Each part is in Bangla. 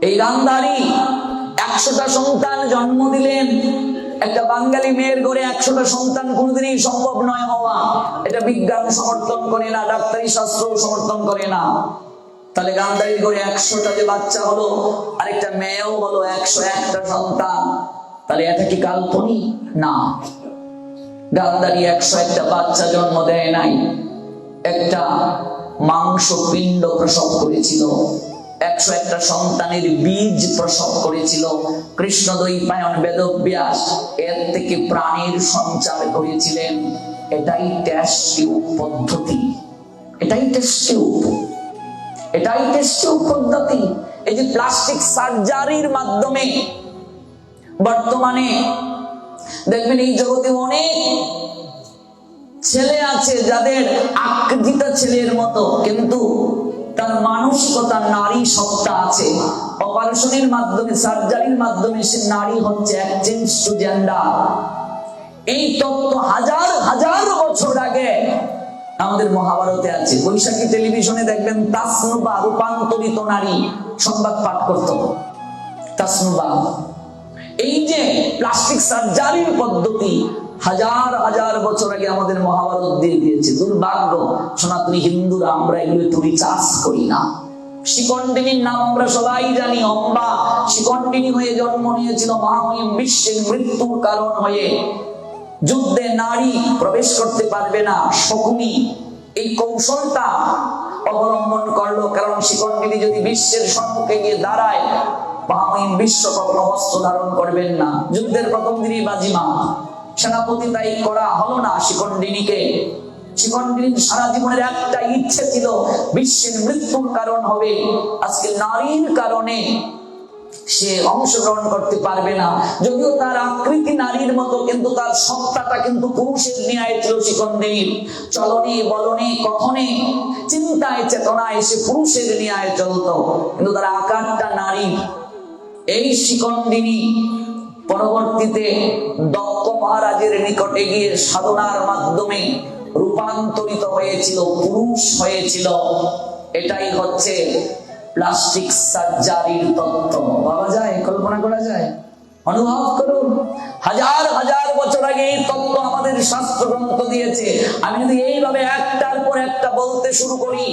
এই গান্ধারী একশোটা সন্তান জন্ম দিলেন। একটা বাঙালি মেয়ের ঘরে একশোটা সন্তান কোনোদিনই সম্ভব নয় হওয়া। এটা বিজ্ঞান সমর্থন করে না, ডাক্তারি শাস্ত্র সমর্থন করে না। তাহলে গান্ধারীর ঘরে একশোটা যে বাচ্চা হলো, আরেকটা মেয়েও হলো একশো একটা সন্তান। তাহলে এটা কি কাল্পনিক? না। গান্ধারী একশো একটা বাচ্চা জন্ম দেয় নাই। একটা মাংস পিণ্ড প্রসব করেছিল। একশো একটা সন্তানের বীজ প্রসব করেছিল। কৃষ্ণ দৈপায়ন বেদব্যাস, এর থেকে প্রাণীর সঞ্চার করেছিলেন। এটাই টেস্ট পদ্ধতি। এটাই টেস্ট এটাই টেস্ট পদ্ধতি। এই যে প্লাস্টিক সার্জারির মাধ্যমে বর্তমানে দেখবেন এই জগতে অনেক ছেলে আছে যাদের আকৃতিত ছেলের মতো, কিন্তু তার মানসিকতা নারী সত্তা আছে। অপারেশনের মাধ্যমে, সার্জারির মাধ্যমে সে নারী হচ্ছে একচেঞ্জ টু এই তত্ত্ব হাজার হাজার বছর আগে আমাদের মহাভারতে আছে। বৈশাখী টেলিভিশনে দেখবেন তাসনুবা রূপান্তরিত নারী সংবাদ পাঠ করত। তাসনুবা। এই যে প্লাস্টিক সার্জারির পদ্ধতি হাজার হাজার বছর আগে আমাদের মহাভারত দিয়ে দিয়েছে। দুর্ভাগ্য, সনাতনী হিন্দুরা, আমরা এগুলো একটু চাষ করি না। শিকণ্ডিনীর নাম আমরা সবাই জানি, অম্বা। শিকণ্ডিনী হয়ে জন্ম নিয়েছিল মহামহিম বিশ্বের মৃত্যুর কারণ হয়ে। যুদ্ধে নারী প্রবেশ করতে পারবে না, শকুনি। এই কৌশলটা অবলম্বন করল, কারণ শিকণ্ডিনী যদি বিশ্বের সম্মুখে গিয়ে দাঁড়ায় মহামহিম বিশ্ব কখনো অস্ত্র ধারণ করবেন না। যুদ্ধের প্রথম দিনই বাজিমা সেনাপতি তাই করা হলো না শিকণ্ডিনীকে শিকণ্ডিনীর সারা জীবনের একটা ইচ্ছে ছিল, বিশ্বের মৃত্যুর কারণ হবে, আজকে নারীর কারণে সে অংশগ্রহণ করতে পারবে না। যদিও তার আকৃতি নারীর মতো, কিন্তু তার সত্তাটা কিন্তু পুরুষের ছিল চলনে, বলনে, কখনে, চিন্তায়, চেতনায় সে পুরুষের ন্যায় চলত। কিন্তু তার আকারটা নারী এই শিকন্দিনী পরবর্তীতে মহারাজের নিকটে গিয়ে সাধনার মাধ্যমে রূপান্তরিত হয়েছিল, পুরুষ হয়েছিল। এটাই হচ্ছে প্লাস্টিক সার্জারির তত্ত্ব। ভাবা যায়, কল্পনা করা যায়? অনুভব করুন। হাজার হাজার বছর আগে এই তত্ত্ব আমাদের শাস্ত্র গ্রন্থ দিয়েছে। আমি যদি এইভাবে একটার পর একটা বলতে শুরু করি,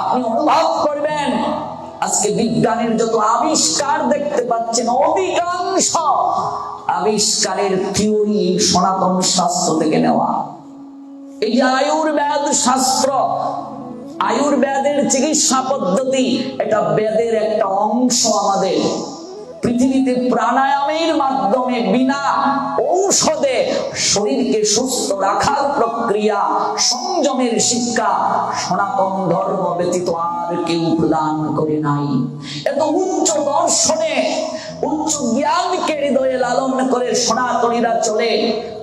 আপনি অনুভব করবেন আজকে বিজ্ঞানের যত আবিষ্কার দেখতে পাচ্ছেন, অধিকাংশ আবিষ্কারের থিওরি সনাতন শাস্ত্র থেকে নেওয়া। এই যে আয়ুর্বেদ শাস্ত্র, আয়ুর্বেদের চিকিৎসা পদ্ধতি, এটা বেদের একটা অংশ আমাদের। পৃথিবীতে প্রাণায়ামের মাধ্যমে বিনা ঔষধে শরীরকে সুস্থ রাখার প্রক্রিয়া, সংযমের শিক্ষা সনাতন ধর্ম ব্যতীত আর কেউ প্রদান করে নাই। এত উচ্চ দর্শনে, উচ্চ জ্ঞানকে হৃদয়ে লালন করে সনাতনীরা চলে,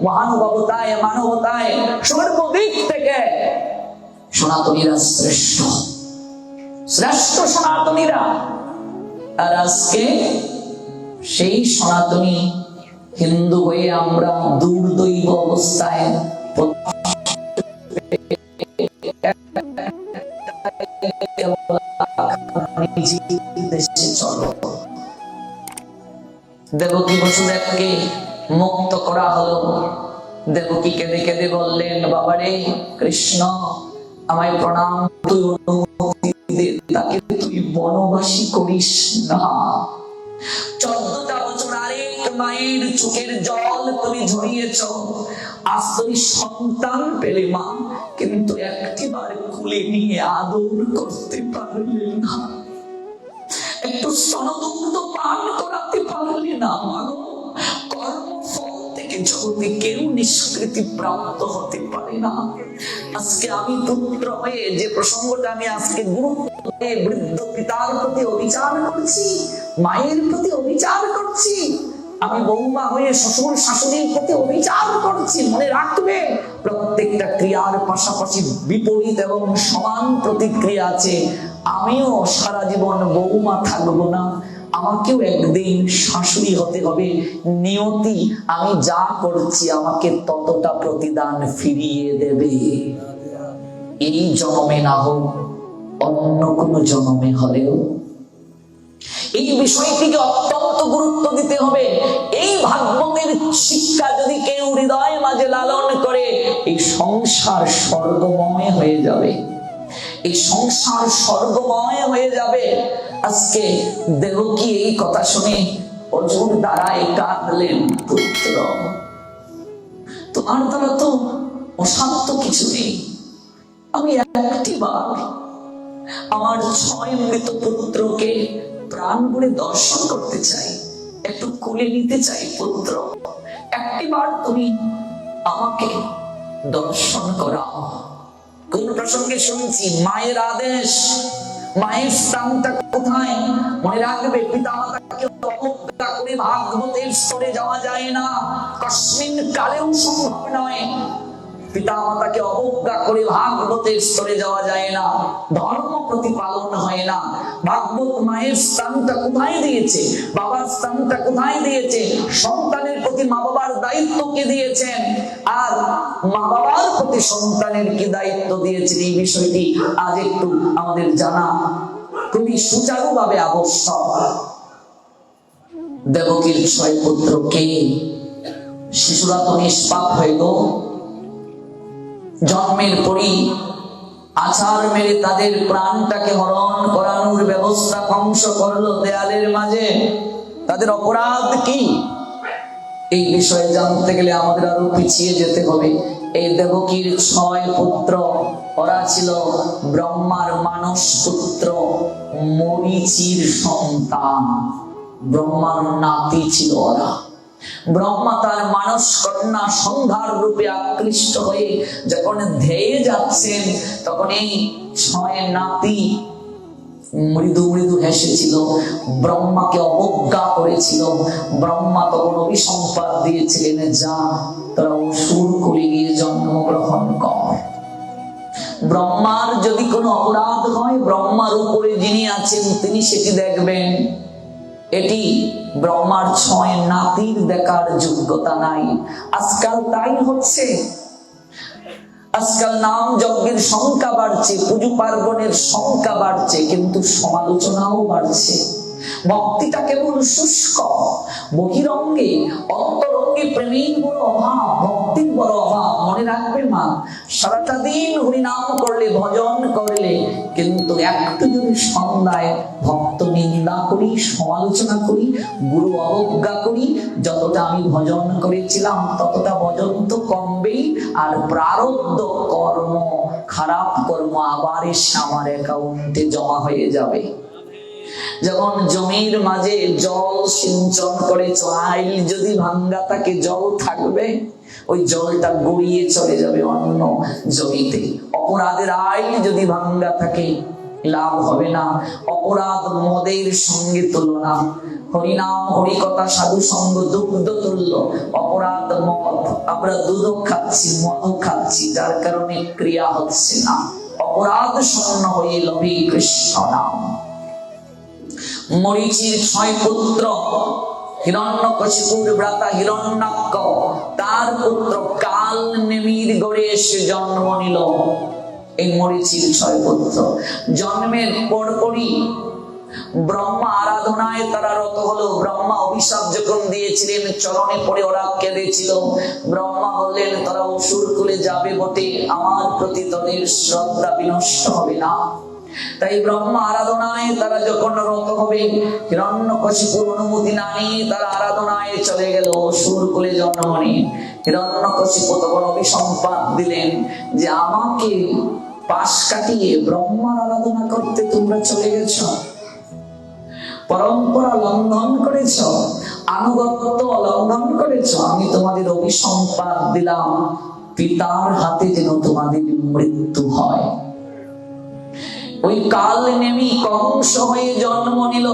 মহানুভবতায়, মানবতায়, সর্বদিক থেকে সনাতনীরা শ্রেষ্ঠ। শ্রেষ্ঠ সনাতনীরা। আর আজকে সেই সনাতনী হিন্দু হয়ে আমরা দুর্দৈব অবস্থায় মুক্ত করা হলো। দেবকী কেঁদে কেঁদে বললেন, বাবারে কৃষ্ণ, আমায় প্রণাম। তুই অনুমতি তাকে তুই বনবাসী করিস না। চোদ্দটা বছর মায়ের চোখের জল তুমি ঝরিয়েছ আজ তুমি সন্তান পেলে মা, কিন্তু একটিবার খুলে নিয়ে আদর করতে পারলে না। একটু সনদুগ্ধ পান করাতে পারলে না মানো কেউ প্রাপ্ত হতে পারে না। আজকে আমি পুত্র হয়ে যে প্রসঙ্গটা আমি আজকে গুরুত্ব বৃদ্ধ পিতার প্রতি অবিচার করছি, মায়ের প্রতি অবিচার করছি, আমি বৌমা হয়ে শ্বশুর শাশুড়ির প্রতি অবিচার করছি, মনে রাখবে, প্রত্যেকটা ক্রিয়ার পাশাপাশি বিপরীত এবং সমান প্রতিক্রিয়া আছে। আমিও সারা জীবন বৌমা থাকব না। আমাকেও একদিন শাশুড়ি হতে হবে। নিয়তি, আমি যা করছি আমাকে ততটা প্রতিদান ফিরিয়ে দেবে। এই জন্মে না হোক, অন্য কোনো জন্মে হলেও। এই বিষয়টিকে অত্যন্ত গুরুত্ব দিতে হবে। এই ভাগবতের শিক্ষা যদি কেউ হৃদয় মাঝে লালন করে, এই সংসার স্বর্গময় হয়ে যাবে। এই সংসার স্বর্গময় হয়ে যাবে। আজকে দেবকী এই কথা শুনে অজুর দ্বারাই কাঁদলেন, পুত্র, তোমার দ্বারা তো অশান্ত কিছু নেই। আমি একটি বার আমার ছয় মৃত পুত্রকে প্রাণ ভরে দর্শন করতে চাই। একটু কোলে নিতে চাই, পুত্র। একটি বার তুমি আমাকে দর্শন করাও। কোন প্রসঙ্গে শুনছি, মায়ের আদেশ, মায়ের স্থানটা কোথায়? মনে রাখবে পিতা মাতাকে অবজ্ঞা করে ভাগবতের স্তরে যাওয়া যায় না। কশ্মিন কালেও সম্ভব নয়। পিতা মাতাকে অবজ্ঞা করে ভাগবতের স্তরে যাওয়া যায় না, ধর্ম প্রতিপালন হয় না। ভাগবত মায়ের স্থানটা কোথায় দিয়েছে? বাবার স্থানটা কোথায় দিয়েছে? সন্তানের প্রতি মা বাবার দায়িত্ব কে দিয়েছেন? আর মা বাবার প্রতি সন্তানের কি দায়িত্ব দিয়েছেন? এই বিষয়টি আজ একটু আমাদের জানা খুবই সুচারুভাবে আবশ্যক। দেবকীর ছয় পুত্র কে? শিশুরা তো নিষ্পাপ হয়ে গো জন্মের পরই আছাড় মেরে তাদের প্রাণটাকে হরণ করানোর ব্যবস্থা ধ্বংস করল দেয়ালের মাঝে। তাদের অপরাধ কি? এই বিষয়ে জানতে গেলে আমাদের আরও পিছিয়ে যেতে হবে। এই দেবকীর ছয় পুত্র, ওরা ছিল ব্রহ্মার মানস পুত্র মরিচির সন্তান। ব্রহ্মার নাতি ছিল ওরা। ব্রহ্মা তার মানস কন্যা সন্ধ্যার রূপে আকৃষ্ট হয়ে যখন ধেয়ে যাচ্ছেন তখন এই ছয় নাতি মৃদু মৃদু হেসেছিল, ব্রহ্মাকে অবজ্ঞা করেছিল। ব্রহ্মা তখন অভিসম্পাদ দিয়েছিলেন, যা তারা অসুর করে গিয়ে জন্মগ্রহণ কর। ব্রহ্মার যদি কোনো অপরাধ হয়, ব্রহ্মার উপরে যিনি আছেন, তিনি সেটি দেখবেন। এটি ব্রহ্মার ছয় নাতির দেখার যোগ্যতা নাই। আজকাল তাই হচ্ছে। আজকাল নাম যজ্ঞের সংখ্যা বাড়ছে, পুজো পার্বণের সংখ্যা বাড়ছে, কিন্তু সমালোচনাও বাড়ছে। ভক্তিটা কেবল শুষ্ক, বহিরঙ্গে, অন্তরঙ্গে প্রেমের বড় অভাব। মনে রাখবে মা। সারাটা দিন হরিনাম করলে, ভজন করলে, কিন্তু একটু যদি সন্ধ্যায় ভক্ত নিন্দা করি, সমালোচনা করি, গুরু অবজ্ঞা করি, যতটা আমি ভজন করেছিলাম, ততটা ভজন তো কমবেই, আর প্রারব্ধ কর্ম, খারাপ কর্ম আবার এসে আমার অ্যাকাউন্টে জমা হয়ে যাবে। যখন জমির মাঝে জল সিঞ্চন করে আইল যদি ভাঙ্গা থাকে জল থাকবে ওই জলটা গড়িয়ে চলে যাবে অন্য জমিতে। অপরাধের আইল যদি ভাঙ্গা থাকে, লাভ হবে না। অপরাধ মদের সঙ্গে তুলনা। হরিনাম সাধু সঙ্গ দুগ্ধ অপরাধ মদ, আমরা দুধও খাচ্ছি, মদও খাচ্ছি, যার কারণে ক্রিয়া হচ্ছে না। অপরাধ শূন্য হয়ে লভি কৃষ্ণ নাম। মরিচির ছয় পুত্র হিরণ্যকশিপুর ভ্রাতা হিরণ্যাক্ষ, তার পুত্র কাল নেমির গড়ে এসে জন্ম নিল। এই মরিচির ছয় পুত্র। জন্মের পরপরই ব্রহ্মা আরাধনায় তারা রত হলো। ব্রহ্মা অভিশাপ যখন দিয়েছিলেন, চরণে পড়ে ওরা কেঁদেছিল ব্রহ্মা বললেন, তারা অসুর কুলে যাবে বটে, আমার প্রতি তাদের শ্রদ্ধা বিনষ্ট হবে না। তাই ব্রহ্মা আরাধনায় তারা যখন রত হবে হিরণ্য কশিপুর অনুমতি না নিয়ে তারা আরাধনায় চলে গেল অসুর কুলে জন্ম নিয়ে হিরণ্য কশিপু তখন অভিসম্পাদ দিলেন যে, আমাকে পাশ কাটিয়ে ব্রহ্মার আরাধনা করতে তোমরা চলে গেছো। পরম্পরা লঙ্ঘন করেছ, আনুগত্য লঙ্ঘন করেছ। আমি তোমাদের অভিসম্পাদ দিলাম। পিতার হাতে যেন তোমাদের মৃত্যু হয়। ওই কাল নেমি কংস হয়ে জন্ম নিল?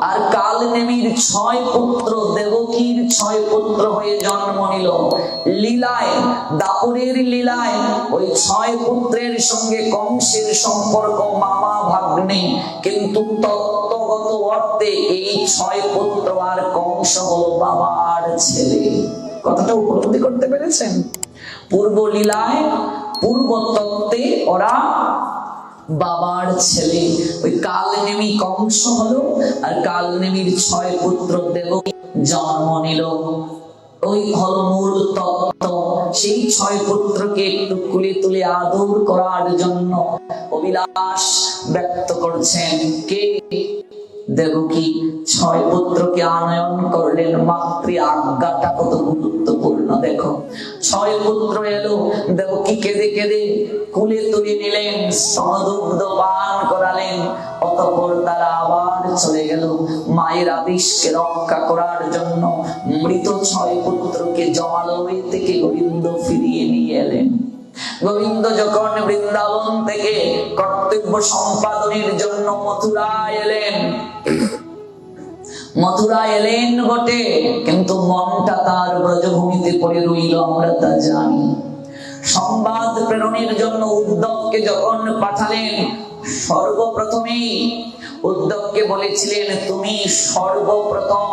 আর কাল নেমির ছয় পুত্র দেবকীর ছয় পুত্র হয়ে জন্ম নিল। লীলায়, দাপুরের লীলায় ওই ছয় পুত্রের সঙ্গে কংসের সম্পর্ক মামা ভাগ্নে। কিন্তু তত্ত্বগত অর্থে এই ছয় পুত্র আর কংস হলো বাবার ছেলে। কথাটা উপলব্ধি করতে পেরেছেন? পূর্ব লীলায়, পূর্ব তত্ত্বে ওরা বাবার ছেলে। ওই কালনেমি কংস হলো আর কালনেমির ছয় পুত্র দেব জন্ম নিল। ওই হল মূল তত্ত্ব। সেই ছয় পুত্রকে একটু কুলে তুলে আদর করার জন্য অভিলাষ ব্যক্ত করছেন। কে? দেবকী ছয় পুত্রকে আনয়ন করলেন, মাতৃ আজ্ঞাটা কত গুরুত্বপূর্ণ, দেখো। ছয় পুত্র এলো দেবকী কেঁদে কেঁদে কুলে তুলে নিলেন সমদুগ্ধ পান করালেন, অতঃপর তারা আবার চলে গেল মায়ের আদেশকে রক্ষা করার জন্য। মৃত ছয় পুত্রকে জমালয় থেকে গোবিন্দ ফিরিয়ে নিয়ে এলেন। গোবিন্দ যখন বৃন্দাবন থেকে কর্তব্য সম্পাদনের জন্য মথুরায় এলেন মথুরা এলেন বটে, কিন্তু মনটা তার ব্রজভূমিতে পড়ে রইল, আমরা তা জানি। সংবাদ প্রেরণের জন্য উদ্ধবকে যখন পাঠালেন, সর্বপ্রথমেই উদ্ধবকে বলেছিলেন, তুমি সর্বপ্রথম